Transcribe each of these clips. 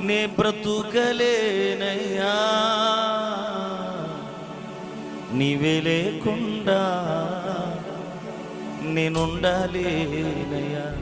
నే బ్రతుకలేనయ్యా. నీవే లేకుండా నేనుండాలేనయ్యా.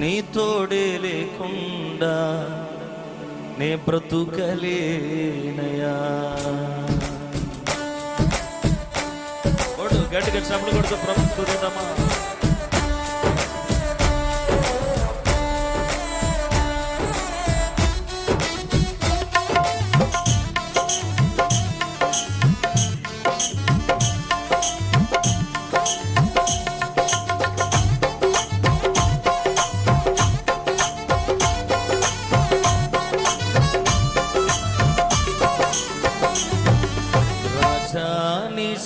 నీ తోడే లేకుండా నే బ్రతుకలేనయ్యా. గట్టి గట్టి సభలు కొడుతూ ప్రభుత్వం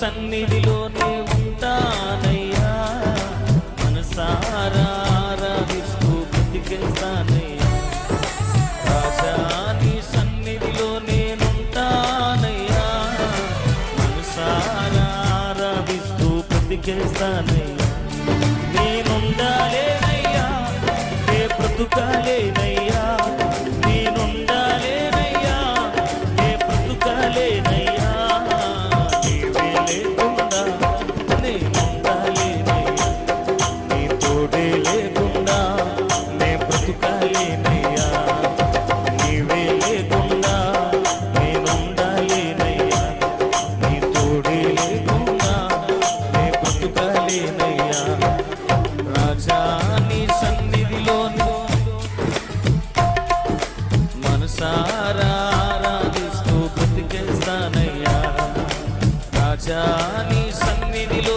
సన్నిధిలోనే ఉంటానయ్యా. మనసారా ఆరాధిస్తూ బతికేస్తానయ్యా రాజా నీ సన్నిధిలో నేనుంటానయ్యా మనసారా ఆరాధిస్తూ బతికేస్తానయ్యా నేనుండాలేనయ్యా ఏ బ్రతుకాలేనయ్యా. రాజా నీ సన్నిధిలో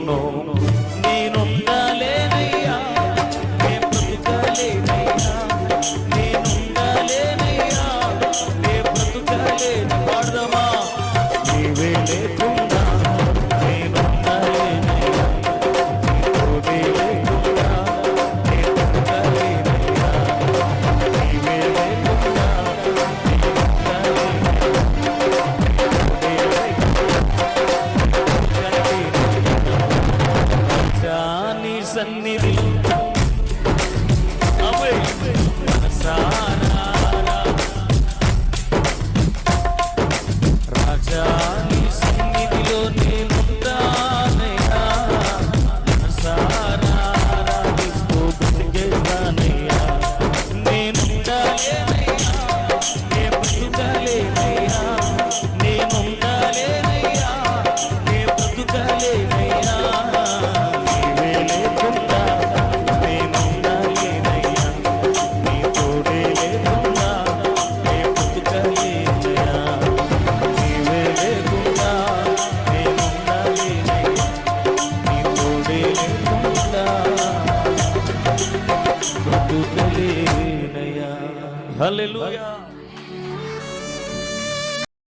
nome. హల్లెలూయా